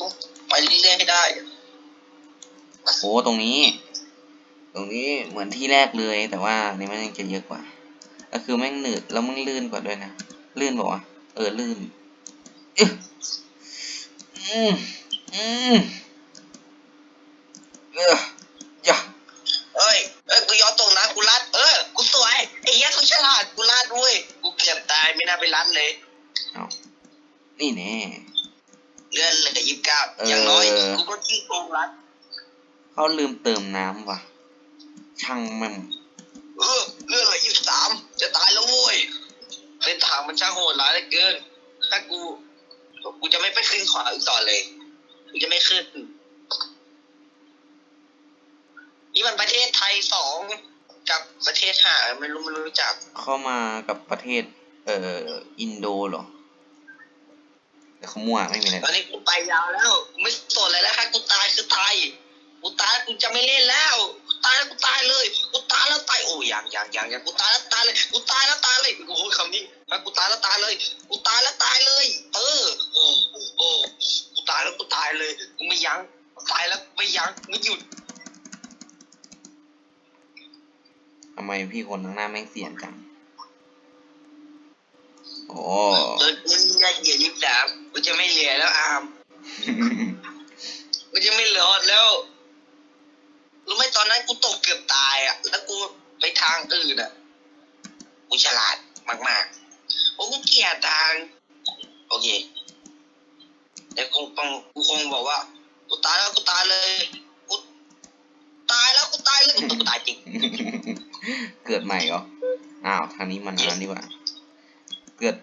ต้องไปเรื่อยๆให้ได้โอ้ตรงนี้ ตรงนี้เหมือนที่แรกเลยแต่ว่าอันนี่มันยังจะเยอะกว่า ก็คือแม่งหนืดแล้วมึงลื่นกว่าด้วยนะลื่นบอกว่าวะเออลื่นอึ๊ะอืมอืมเอออย่าเอ้ยเอ้ยกูย้อนตรงนะกูรัดเออกูสวยไอ้เหี้ยกูฉลาดกูรัดด้วยกูเกือบตายไม่น่าไปรัดเลยเอานี่แน่ เลื่อนเหลือยี่สิบเก้าเออออย่างน้อยกูก็ขี้โกงรัดเขาลืมเติมน้ำว่ะ ช่างแม่งเออเลื่อนเหลือยี่สิบสามจะตายแล้วโว้ยเส้นทางมันช่างโหดร้ายเหลือเกิน ถ้ากูกูจะไม่ไปขึ้นขวาอีกต่อเลยกูจะไม่ขึ้น นี่มันประเทศไทยสองกับประเทศห้าไม่รู้ไม่รู้จัก เข้ามากับประเทศ เอ่ออินโดเหรอ แต่เขามั่วไม่มีอะไรตอนนี้กูไปยาวแล้วกูไม่สนอะไรแล้วค่ะกูตายคือตายกูตายกูจะไม่เล่นแล้วกูตายแล้วกูตายเลยกูตายแล้วตายโอ้ยยังยังยังยังกูตายแล้วตายเลยกูตายแล้วตายเลยโอ้โหคำนี้อะกูตายแล้วตายเลยกูตายแล้วตายเลย เออโอ้โอ้กูตายแล้วกูตายเลยกูไม่ยั้งตายแล้วไม่ยั้งไม่หยุดทำไมพี่คนข้างหน้าแม่งเสียงจัง โอ้เออกูจะเหยียดยิบดาบกูจะไม่เหลือแล้วอามกูจะไม่เหลือแล้วรู้ไหมตอนนั้นกูตกเกือบตายอะ แล้วกูไปทางอื่นอะ กูฉลาดมากๆโอ้กูเกลียดทาง โอเคเดี๋ยวคงต้องกูคงบอกว่า กูตายแล้วกูตายเลย กูตายแล้วกูตายเลยกูตายจริง เกิดใหม่เหรอ อ้าวทางนี้มันอันนั้นดีกว่า เกิด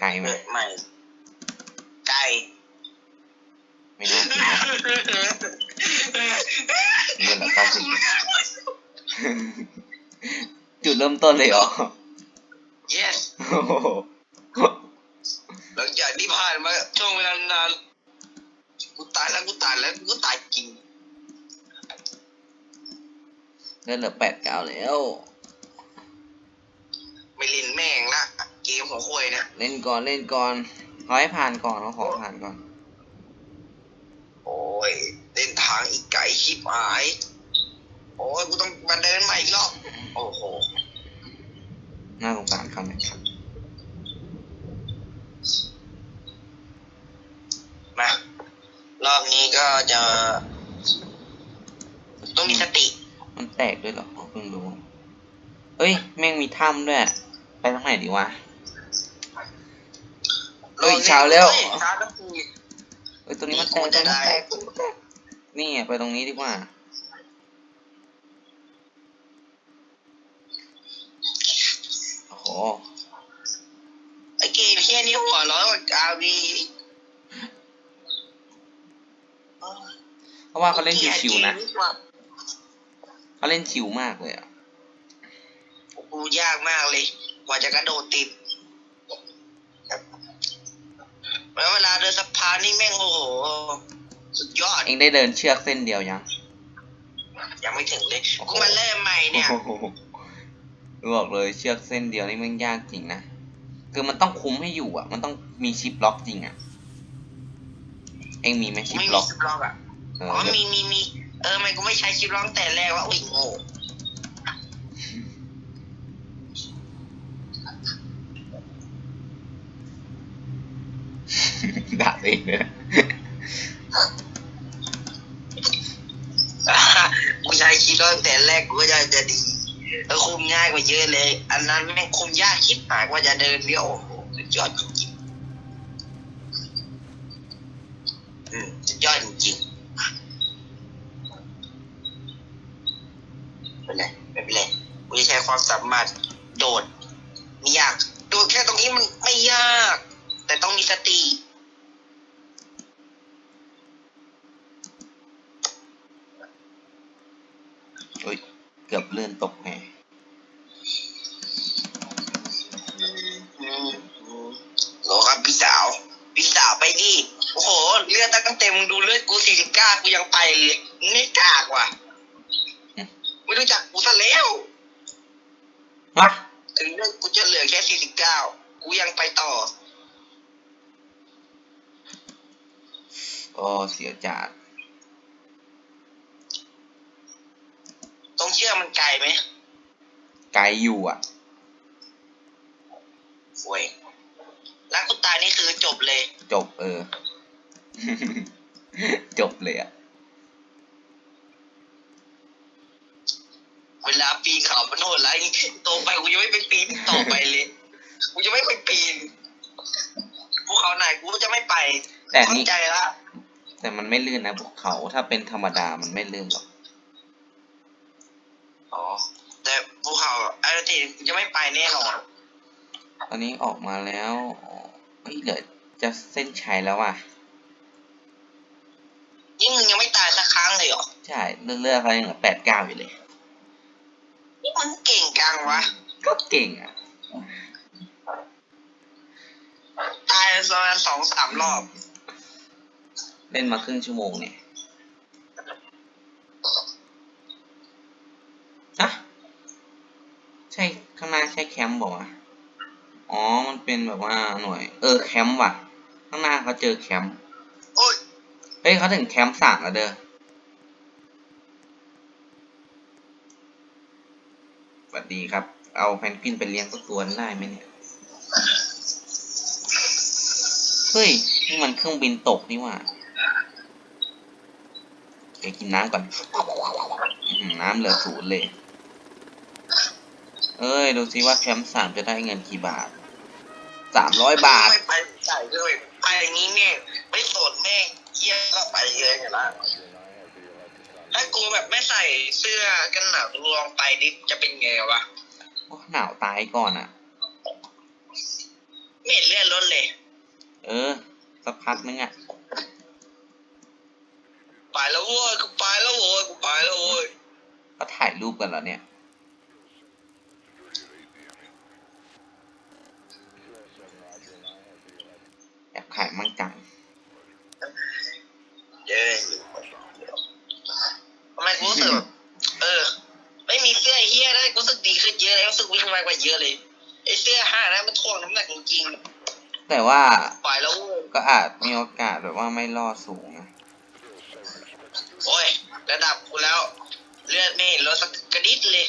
ไกลไหมเกิดใหม่ไก่ไม่น่าถึงนะเดือนละเก้าสิบจุดเริ่มต้นเลยเหรอ yes โอ้โหหลังจากที่ผ่านมาช่วงเวลานานกูตายแล้วกูตายแล้วกูตายจริงเลื่อนเหลือแปดเก้าแล้ว ไม่เล่นแม่งละ เกมของควยเนี่ยเล่นก่อนเล่นก่อนขอให้ผ่านก่อนเขาขอผ่านก่อน โอ้ยเส้นทางอีกไก่ชิบหาย โอ้ยกูต้องมาเดินใหม่อีกรอบ โอ้โห น่าสงสารเขานะครับมารอบนี้ก็จะ ต้องมีสติ มันแตกด้วยเหรอเพิ่งรู้เอ้ย แม่งมีถ้ำด้วย ไปทางไหนดีวะ เฮ้ยเช้าแล้วฮ้ยเช้าแล้วกูเอ้ยตัวนี้มันแตกตัวนี้มันแตกตัวนี้มันแตกนี่ไงไปตรงนี้ดีกว่าโอ้โหไอเกมเฮียนี่หัวเร้อนกว่าอาวีเพราะว่าเขาเล่นชิวๆนะเขาเล่นชิวมากเลยอะกูยากมากเลยกว่าจะกระโดดติด แล้วเวลาเดินสะพานนี่แม่งโอ้โห สุดยอด เองได้เดินเชือกเส้นเดียวยังยังไม่ถึงเลยกูมาเริ่มใหม่เนี่ยโอ้โหบอกเลยเชือกเส้นเดียวนี่มันยากจริงนะคือมันต้องคุมให้อยู่อะ มันต้องมีชิปล็อกจริงอะ เองมีไหมชิปไม่ล็มีอกชิปล็อกอะเออ๋ออมีมีมีเออมันกูไม่ใช้ชิปล็อกแต่แรกว่าอุ้ยโง่ ด่าตัวเองเลยนะกูใช้ชิปล็อกแต่แรกกูก็จะจะดีแล้วคุมง่ายกว่าเยอะเลย อันนั้นแม่งคุมยากคิดหายกว่าจะเดินเดียวโอ้โหสุดยอดจริงๆอืมสุดยอดจริงๆไม่เป็นไรไม่เป็นไรกูจะใช้ความสามารถ สี่สิบเก้ากูยังไปเลยมึงไม่กากว่ะอืมไม่รู้จักกูซะแล้วฮะถึงเลือดกูจะเหลือแค่สี่สิบเก้ากูยังไปต่อ โอ้เสียจัดตรงเชือกมันไกลไหมไกลอยู่อะโว้ยแล้วกูตายนี่คือจบเลย จบเออ จบเลยอะเวลาปีนเขามันโหดแล้วโตไปกูยังไม่ไปปีนต่อไปเลยกูจะไม่ไปปีนภูเขาไหนกูจะไม่ไปแต่เข้านี่ใจละแต่มันไม่ลื่นนะภูเขาถ้าเป็นธรรมดามันไม่ลื่นหรอกอ๋อแต่ภูเขาไอ้ทีกูจะไม่ไปแน่นอนตอนนี้ออกมาแล้วเฮ้ยเหลือจะเส้นชัยแล้วว่ะนี่ มึงยังไม่ตายสักครั้งเลยเหรอใช่เลือกๆเขายังเหลือแปดเก้าอยู่เลย นี่มึงเก่งจังวะ ก็เก่งอะ ตายประมาณสองสามรอบ เล่นมาครึ่งชั่วโมงเนี่ยฮะใช่ข้างหน้าใช่แคมป์บอกว่าวะอ๋อ มันเป็นแบบว่าหน่วย เออแคมป์ว่ะ ข้างหน้าเขาเจอแคมป์โอ้ย เฮ้ยเขาถึงแคมป์สามแล้วเด้อสวัสดีครับ เอาแพนกวินไปเลี้ยงสักตัวได้ไหมเนี่ย เฮ้ยนี่มันเครื่องบินตกนี่หว่าเดี๋ยวกินน้ำก่อนน้ำเหลือศูนย์เลย เอ้ย ดูซิว่าแคมป์สามจะได้เงินกี่บาทสามร้อยบาท ไม่ไปใส่เลยไปอย่างนี้เนี่ยไม่สนแม่ เยี่ยก็ไปเลยอย่างละถ้ากูแบบไม่ใส่เสื้อกันหนาวลวงไปดิจะเป็นไงวะโอ้หนาวตายก่อนอะไม่เห็นเลื่อนรถเลย เออสักพักนึงอะไปแล้วโว้ยกูไปแล้วโว้ยกูไปแล้วโว้ยก็ถ่ายรูปกันแล้วเนี่ยแอบถ่ายมั่งจัง เย้ทำไมกูรู้สึกแบบเออ ไม่มีเสื้อเฮียได้กูรู้สึกดีขึ้นเยอะเลยรู้สึกวิ่งไวกว่าเยอะเลยไอเสื้อห้านะมันถ่วงน้ำหนักจริง แต่ว่า ๆไปแล้วโว้ย ก็อาจมีโอกาสแบบว่าไม่รอดสูงนะโอ้ย ระดับกูแล้ว เลือดไม่เห็นรถสักกระดิดเลย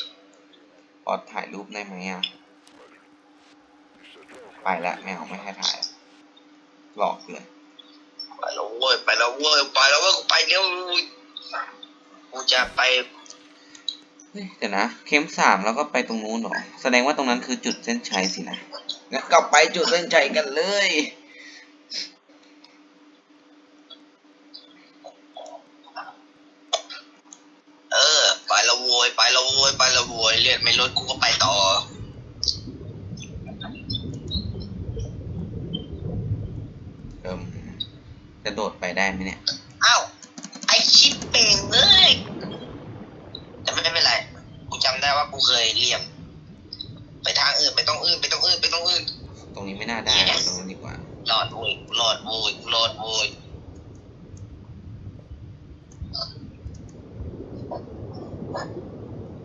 พอถ่ายรูปได้ไหมอะ ไปละไม่เอาไม่ให้ถ่าย หลอกเลยไปแล้วเว้ยไปแล้วเว้ยไปแล้วเว้ยกูไปเร็วกูจะไปเฮ้ยเดี๋ยวนะเข้มสามแล้วก็ไปตรงนู้นเหรอ แสดงว่าตรงนั้นคือจุดเส้นชัยสินะงั้นกลับไปจุดเส้นชัยกันเลย เออ ไปแล้วโวยไปแล้วโวยไปแล้วโวยเลือดไม่ลดกูก็ไปต่อ เอิมจะโดดไปได้ไหมเนี่ย อ้าวไอชิปเป่งเลยแต่ไม่เป็นไรกูจำได้ว่ากูเคยเรียม ไปทางอื่นไปต้องอื่นไปต้องอื่นไปต้องอื่น ตรงนี้ไม่น่าได้เอาตรงนู้นดีกว่า หลอดโวยหลอดโวยหลอดโวย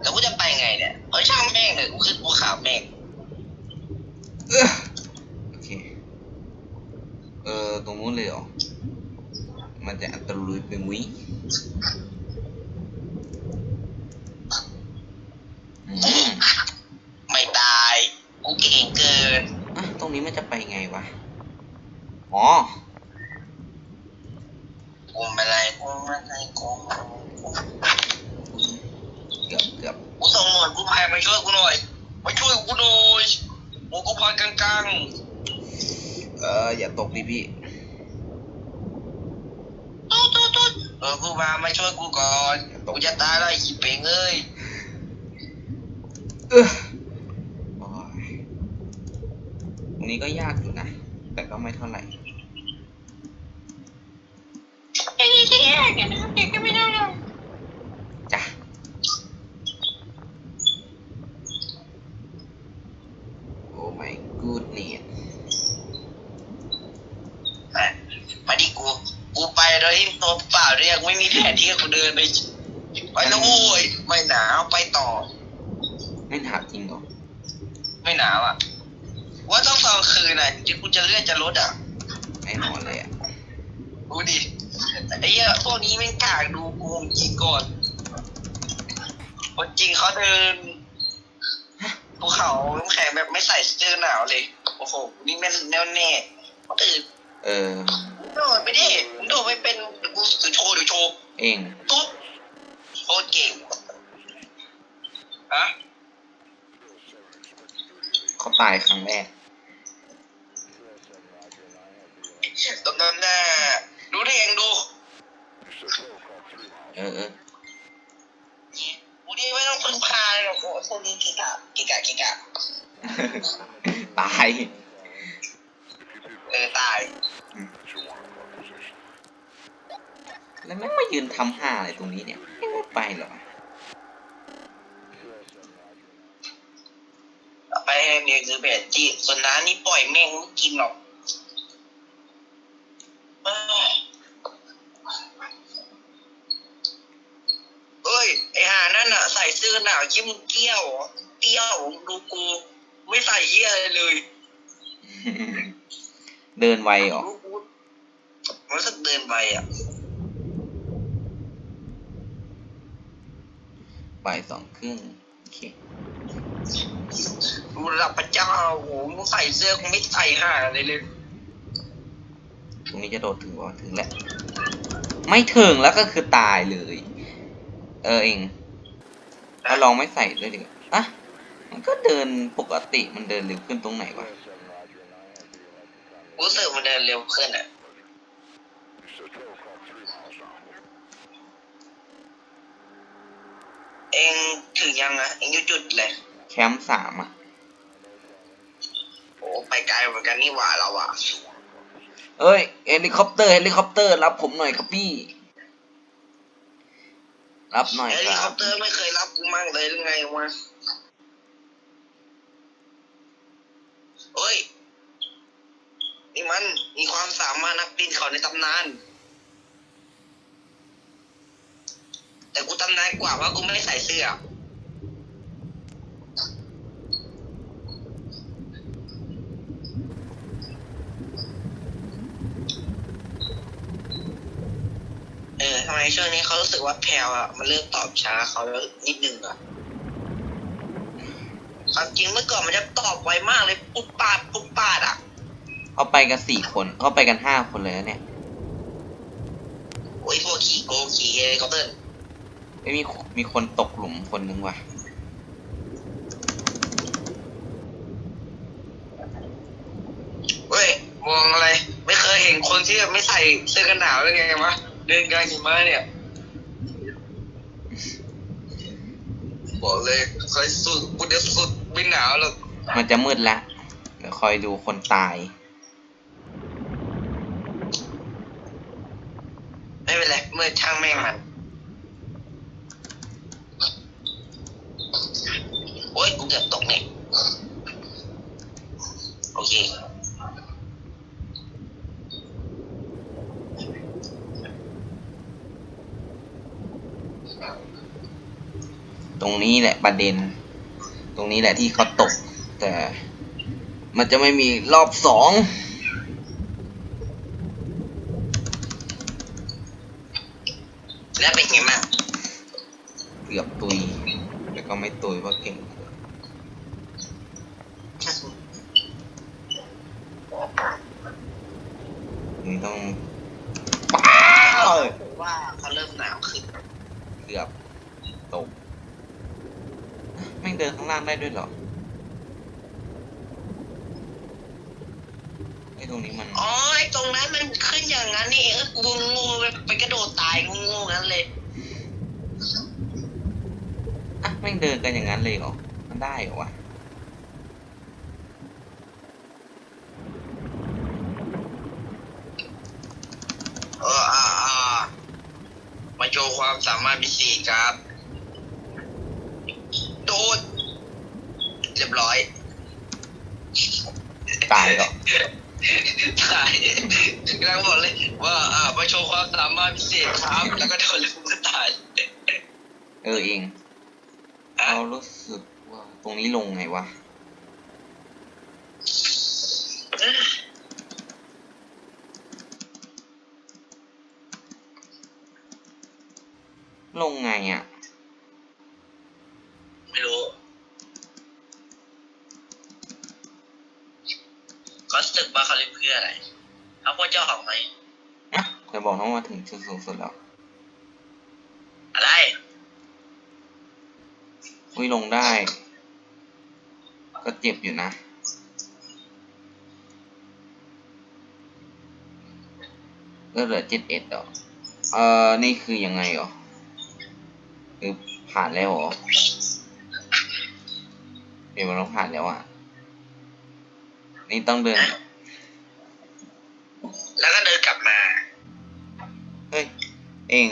แล้วกูจะไปไงเนี่ยเฮ้ยช่างแม่งเลยกู ขึ้นภูเขาแม่งเออโอเค เออตรงนู้นเลยเหรอ มันจะอันตรายไปมุ้ยอืม ไม่ตาย กูเก่งเกิน อะตรงนี้มันจะไปไงวะ อ๋อ กูไม่ไรกูไม่ไรกูกู เกือบเกือบ กูส่งหน่วยกูภัยมาช่วยกูหน่อย มาช่วยกูหน่อยหมูกูภัยกลาง เออ อย่าตกดิพี่ ๆตุ๊ดตุ๊ดตุ๊ดเออกูมามาช่วย กูก่อนกูจะตายแล้วไอ้ขี้เป่งเอ้ยเออโอ้ยตรงนี้ก็ยากอยู่นะ แต่ก็ไม่เท่าไหร่ ไอ้นี่ที่แย่เกันนะครับเด็กก็ไม่ได้เลยจ้ะ โอ้ my goodness มาดิกู กูไปโดยที่ตัวเปล่าเนี่ยกูไม่มีแผนที่กูเดินไป ไปแล้วโว้ยไม่หนาวไปต่อ ไม่หนาวจริงเหรอไม่หนาวอะ ว่าต้องตอนคืนน่ะที่กูจะเลื่อนจะลดอะไม่นอนเลยอะกูกูดิไอ้เหี้ยพวกนี้ไม่งกล้าดูกูจริงก่อนคนจริงเขาเดินภูเขาน้ำแข็งแบบไม่ใส่เสื้อหนาวเลย โอ้โห นี่แม่นแน่วแน่คนอื่นเออโดดไปดิมึงโดดไม่เป็นเดี๋ยวกูจะโชว์เดี๋ยวโชว์เองตุ๊บโคตรเก่งฮะเขาตายครั้งแรกตรงนั้นน่ะดูดิเองดู เออเออกูดิไม่ต้องพึ่งพาเลยหรอกโอ้พวกนี้กิกะกิกะกิกะตาย เออตาย แล้วแม่งมายืนทำห่าอะไรตรงนี้เนี่ยแม่งไม่ไปเหรอต่อไปเนี่ยคือเบสจีส่วนน้านี่ปล่อยแม่งไม่กินหรอกเอ้ยเอ้ยไอหานั่นอะใส่เสื้อหนาวยิ้มงเกี้ยวเหรอเกี้ยวดูกู ไม่ใส่เหี้ยอะไรเลย เดินไวเหรอดูกูรู้สึกเดินไปอะ บ่ายสองครึ่งโอเคดูระดับพระเจ้าโอ้โหมึงใส่เสื้อกูไม่ใส่ห่าอะไรเลยตรงนี้จะโดดถึงวะถึงแล้วไม่ถึงแล้วก็คือตายเลย เออเองแล้วลองไม่ใส่ด้วยดิอะมันก็เดินปกติมันเดินเร็วขึ้นตรงไหนวะรู้สึกมันเดินเร็วขึ้นอะ เองถึงยังอะเองอยู่จุดเลยแคมป์สามอะ โอ้ไปไกลเหมือนกันนี่หว่าเราอะเอ้ยเฮลิคอปเตอร์เฮลิคอปเตอร์รับผมหน่อยครับพี่ รับหน่อยเฮคลิครัอบปเตอร์ไม่เคยรับกูมั่งเลยหรือไงวะเฮ้ยนี่มันมีความสามารถนักปีนเขาในตำนาน แต่กูตำนานกว่าว่ากูไม่ได้ใส่เสื้อ เออทำไมช่วงนี้เขารู้สึกว่าแพลวอะมันเริ่มตอบช้าเขาแล้วนิดนึงอะความจริงเมื่อก่อนมันจะตอบไวมากเลยปุ๊บปาดปุ๊บปาดอะเขาไปกันสี่คนเขาไปกันห้าคนเลยนะเนี่ย โอ้ยพวกขี่โกขี่เฮลิคอปเตอร์ ไม่มีมีคนตกหลุมคนนึงว่ะ เว้ยมองอะไร ไม่เคยเห็นคนที่ไม่ใส่เสื้อกันหนาวเลยไงวะเดินกลางหิมะเนี่ย บอกเลยใครสุดกูเดี๋ยวสุดไม่หนาวหรอกมันจะมืดละเดี๋ยวคอยดูคนตาย ไม่เป็นไรเมื่อช่างแม่งมัน โอ้ยกูเกือบตกเนี่ยโอเคตรงนี้แหละประเด็น ตรงนี้แหละที่เขาตก แต่มันจะไม่มีรอบสองแล้วเป็นไงบ้างเกือบตุยแล้วก็ไม่ตุยเพราะเก่ง นี่ต้องป้าวว่าเขาเริ่มหนาวขึ้นเกือบตกแม่งเดินข้างล่างได้ด้วยเหรอไอ้ตรงนี้มันอ๋อไอ้ตรงนั้นมันขึ้นอย่างนั้นนี่เองเออกูงูไปไปกระโดดตายงูงูงั้นเลยอะแม่งเดินกันอย่างนั้นเลยเหรอมันได้เหรอวะ แล้บอกเลยว่าอ่าไปโชว์ความสามารถพิเศษครับ แล้วก็โดนลูกกระต่ายเออเองเรารู้สึกว่าตรงนี้ลงไงวะลงไงอะ ไม่รู้คอสตึกบาคาริเพื่ออะไร เขาควรจะออกไหมอะจะบอกน้องว่าถึงจุดสูงสุดแล้ว อะไร อุ้ยลงได้ ก็เจ็บอยู่นะ ก็เหลือเจ็ดเอ็ดดอกเอ่อ นี่คือยังไงเหรอคือผ่านแล้วเหรอเดี๋ยวมันต้องผ่านแล้วอะ นี่ต้องเดิน แล้วก็เดินกลับมาเฮ้ยเอง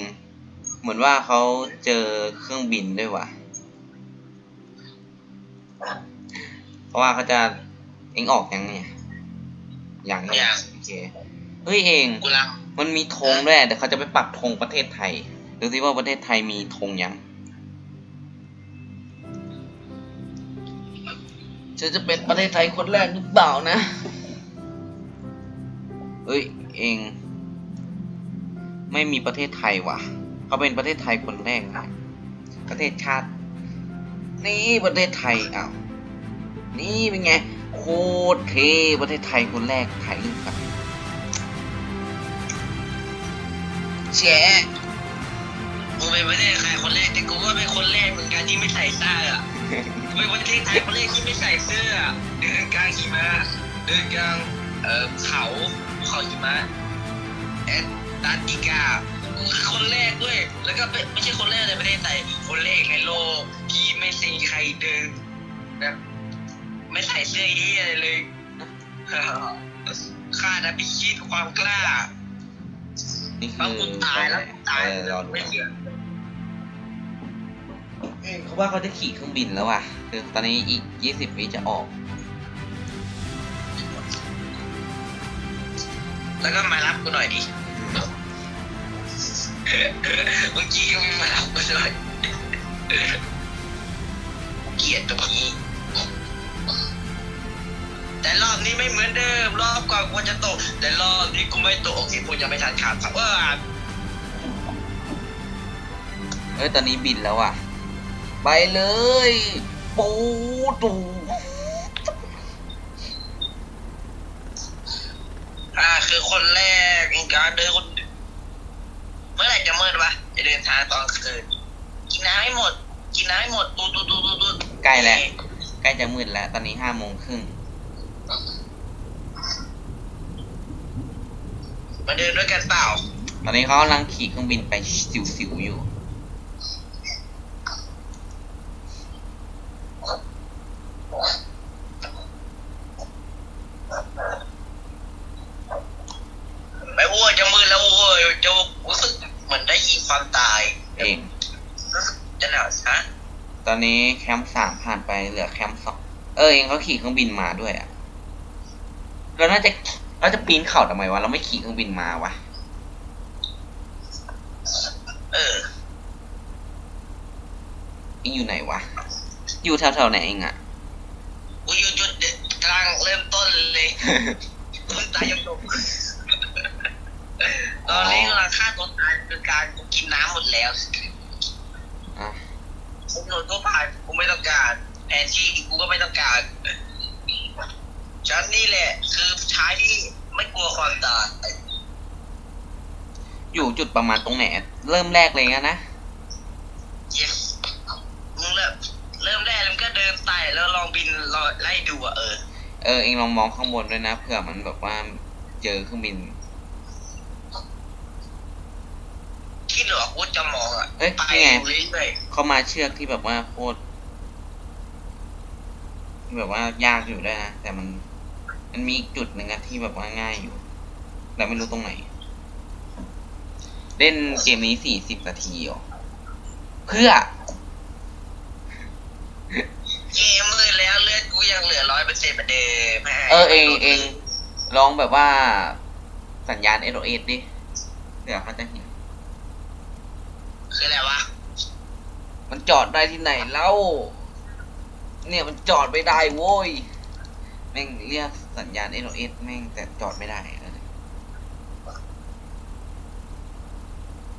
เหมือนว่าเขาเจอเครื่องบินด้วยว่ะ เพราะว่าเขาจะเองออกยังเนี่ยยังเนี่ยัง โอเคเฮ้ยเองกูรังมันมีธงด้วยเดี๋ยวเขาจะไปปักธงประเทศไทยดูสิว่าประเทศไทยมีธงยังฉันจะเป็นประเทศไทยคนแรกหรือเปล่านะ เฮ้ย เอง ไม่มีประเทศไทยว่ะ เขาเป็นประเทศไทยคนแรกนะประเทศชาติ นี่ประเทศไทยอ้าวนี่เป็นไงโคตรเทประเทศไทยคนแรกถ่ายรูปกันแชะกูเป็นประเทศใครคนแรกแต่กูก็เป็นคนแรกเหมือนกันที่ไม่ใส่เสื้ออะเป็นประเทศไทยคนแรกที่ไม่ใส่เสื้อเดินกลางหิมะเดินกลาง เอ่อเขาภูเขาหิมะแอนตาร์กติกากูคือคนแรกด้วย แล้วก็เป็นไม่ใช่คนแรกในประเทศไทยคนแรกในโลกที่ไม่ซีใครเดินแบบไม่ใส่เสื้อเฮียอะไรเลยข้านะพิชิตความกล้านี่บางคืคอนตายแล้วตายเออรอดูไม่เหลือเอ้ยเขาว่าเขาจะขี่เครื่องบินแล้วว่ะคือตอนนี้อีกยี่สิบวิจะออก แล้วก็มารับกูหน่อยดิเมื่อกี้ก็ไม่มารับกูด้วยเกลียดตรงนี้ แต่รอบนี้ไม่เหมือนเดิม รอบก่อนกูจะตก แต่รอบนี้กูไม่ตกโอเคกูยังไม่ทันขาดครับว่าเอ้ยตอนนี้บินแล้วอะ ไปเลย ปูตู อ่า คือคนแรกอีกการเดินคนเมื่อไหร่จะมืดวะจะเดินทางตอนคืนกินน้ำให้หมด กินน้ำให้หมดตูดตูดตูดตูดตูดใกล้แล้วใกล้จะมืดแล้ว ตอนนี้ห้าโมงครึ่งมาเดินด้วยกันเปล่า ตอนนี้เขากำลังขี่เครื่องบินไปสิวๆอยู่ ไม่อ้วนจะมือแล้วโว้ยจะรู้สึกเหมือนได้ยินความตาย เอง รู้สึกจะหนาวฮะ ต อนนี้แคมป์สามผ่านไปเหลือแคมป์สองเออเองเขาขี่เครื่องบินมาด้วยอะเราน่าจะเราจะปีนเขาทำไมวะเราไม่ขี่เครื่องบินมาวะเออเองอยู่ไหนวะ อยู่แถวๆไหนเองอะกูอยู่จุดเด็ดกลางเริ่มต้นเลยต้นตายยังตกตอนนี้กำลังฆ่าตัวตายคือการกูกินน้ำหมดแล้วอะ กูโดนก็ผ่านกูไม่ต้องการแผนที่กูก็ไม่ต้องการฉันนี่แหละ คือชายที่ไม่กลัวความตายอยู่จุดประมาณตรงไหนเริ่มแรกเลยนะนะ yes มึงเริ่มเริ่มแรกมันก็เดินไต่แล้วลองบินลองไล่ดูอะเออ เออเองลองมองข้างบนด้วยนะเผื่อมันแบบว่าเจอเครื่องบิน คิดเหรอว่าจะมองอะเอ้ยไปนี่ไง เรื่อยเขามาเชือกที่แบบว่าโคตรที่แบบว่ายากอยู่ด้วยนะแต่มัน มันมีอีกจุดหนึ่งอะที่แบบว่าง่ายอยู่ แต่ไม่รู้ตรงไหน เล่นเกมนี้สี่สิบนาทีเหรอเพื่อ ๆเกมมือแล้วเลือดกูยังเหลือร้อยเปอร์เซ็นต์เหมือนเดิมให้เออเองเองลองแบบว่าสัญญาณ SOS ดิเดี๋ยวเขาจะเห็น คืออะไรวะ มันจอดได้ที่ไหนเล่า เนี่ยมันจอดไม่ได้โว้ย แม่งเรียกสัญญาณ SOS แม่งแต่จอดไม่ได้เออ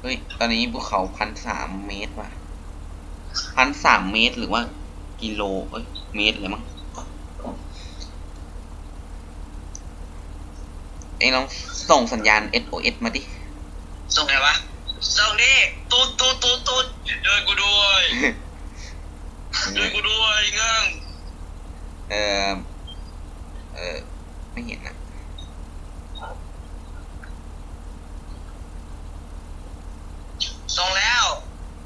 ฮ้ย ตอนนี้ภูเขาพันสามเมตรว่ะพันสามเมตรหรือว่า กิโล เอ้ย เมตรเลยมั้งเอ็งลองส่งสัญญาณ SOS มาดิ ส่งไงวะ ส่งดิ ตูดตูดตูดตูดเดินกูด้วยเดินกูด้วยงั่งเออเออไม่เห็นนะ ส่งแล้ว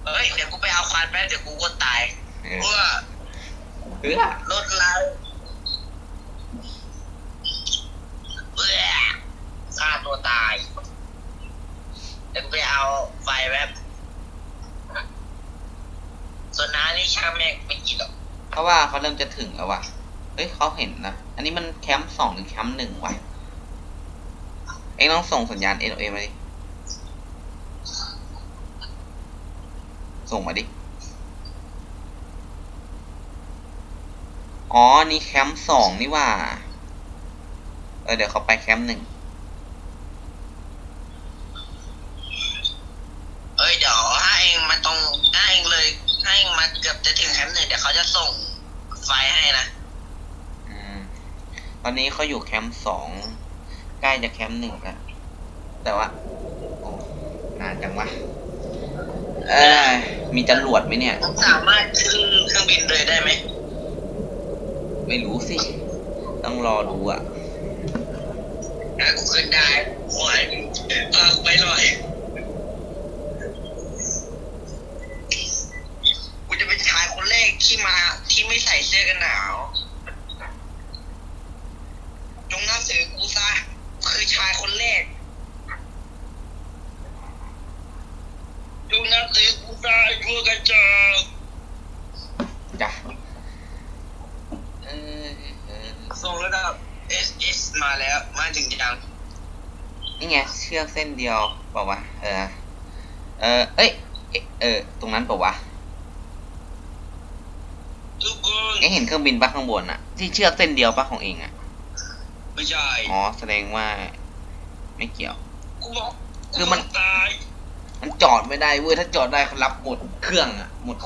เฮ้ยเดี๋ยวกูไปเอาควานแป๊บเดี๋ยวกูก็ตาย เออ เพื่อ เพื่อ รถเราเพื่อฆ่าตัวตาย เดี๋ยวกูไปเอาไฟแป๊บส่วนน้านี่ช่างแม่งไม่กินหรอก เพราะว่าเขาเริ่มจะถึงแล้วว่ะ เขาเห็นนะ อันนี้มันแคมป์สองหรือแคมป์หนึ่งวะ เอ็งต้องส่งสัญญาณ SOS มาดิ ส่งมาดิ อ๋อ นี่แคมป์สองนี่ว่า เออ เดี๋ยวเขาไปแคมป์หนึ่งเอ้ยเดี๋ยวถ้าเองมาตรงถ้าเองเลยถ้าเองมาเกือบจะถึงแคมป์หนึ่งเดี๋ยวเขาจะส่งไฟให้นะ ตอนนี้เขาอยู่แคมป์สองใกล้จะแคมป์หนึ่งแล้วแต่ว่าโอ้นานจังวะเออมีจรวดไหมเนี่ย สามารถขึ้นเครื่องบินเลยได้ไหมไม่รู้สิ ต้องรอดูอะถ้ากูขึ้นได้ขอให้มึงพากูไปหน่อยกูจะเป็นชายคนแรกที่มาที่ไม่ใส่เสื้อกันหนาว จงนับถือกูซะคือชายคนแรก จงนับถือกู ซะไอ้พวกกระจอกจ้ะเออเออส่งระดับ SS มาแล้ว มาถึงยังนี่ไงเชือกเส้นเดียวเปล่าวะเออ เออเอ้ยเอ๊ะเออ ตรงนั้นเปล่าวะทุกคนเอ๊ะเห็นเครื่องบินปะข้างบนอะที่เชือกเส้นเดียวปะของเองอะไม่ใช่อ๋อแสดงว่า ไม่เกี่ยว กูบอกคือมัน ตาย มันจอดไม่ได้เว้ยถ้าจอดได้เขารับหมดเครื่องอะหมด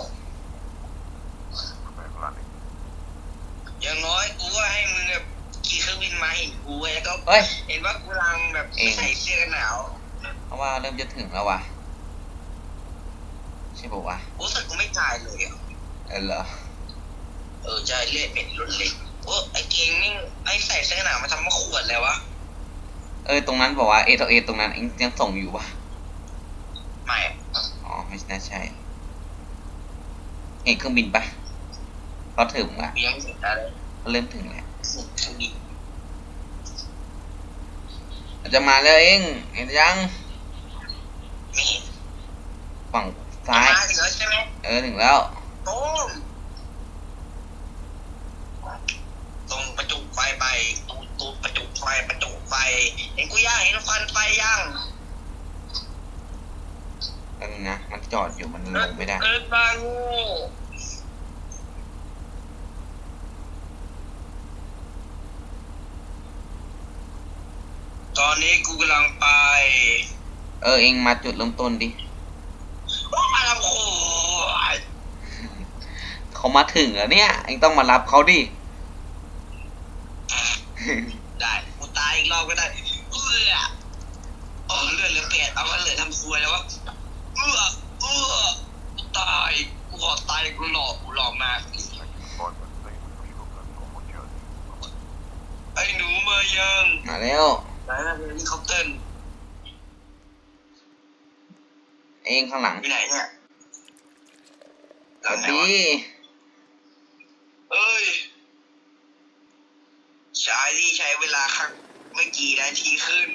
อย่างน้อยกูก็ให้มึงแบบขี่เครื่องบินมาเห็นกูเว้ยแล้วก็เอ้ย เห็นว่ากูรังแบบเองใส่เสื้อกันหนาวเพราะว่าเริ่มจะถึงแล้วว่ะใช่ปะวะกูรู้สึกกูไม่ตายเลยอะเออเหรอเออใช่เลือดเป็นรุนเล็กโอ้ไอ้เก่งนี่ไอ้ใส่เสื้อกันหนาวมาทำมาขวดเลยวะเออตรงนั้นบอกว่าเอทเอตรงนั้นเองยังส่งอยู่ปะ ไม่อะอ๋อไม่น่าใช่เห็นเครื่องบินปะเขาถึงละเลี้ยงเสร็จอะไรเขาเริ่มถึงแล้วสุดทวีอาจจะมาแล้วเองเห็นยังไม่เห็นฝั่งซ้ายมาถึงแล้วใช่ไหมเออถึงแล้วโต้มส่งประจุไฟไปตูดตูดประจุไฟประจุไฟเห็นกูย่างเห็นควันไฟย่าง แล้วนึงนะมันจอดอยู่มันลงไม่ได้เกิดมางูตอนนี้กูกำลังไปเออเองมาจุดเริ่มต้นดิโอ้ยอะไรโอ้ยเขามาถึงแล้วเนี่ย เองต้องมารับเขาดิ ได้กูตายอีกรอบก็ได้เอื้อโอ้เลือดเหลือแปดเอามาเหลือทำครัวแล้ววะเอื้อเอื้อกูตาย กูขอตายกูหลอกกูหลอกมากไอ้หนูมายัง มาแล้ว ไหนนะเฮลิคอปเตอร์ เองข้างหลังอยู่ไหนเนี่ยสวัสไหนดีวะเอ้ยชายที่ใช้เวลาครั้งไม่กี่นาทีขึ้น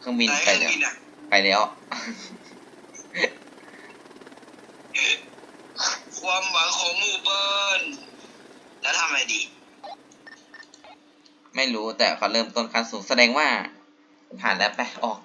เครื่องบินไหนไปเครื่องแล้วบินอะไปแล้ว ความหวังของหมู่บ้านแล้วทำอะไรดี ไม่รู้แต่เขาเริ่มต้นขั้นสูงแสดงว่า ผ่านแล้วไปออก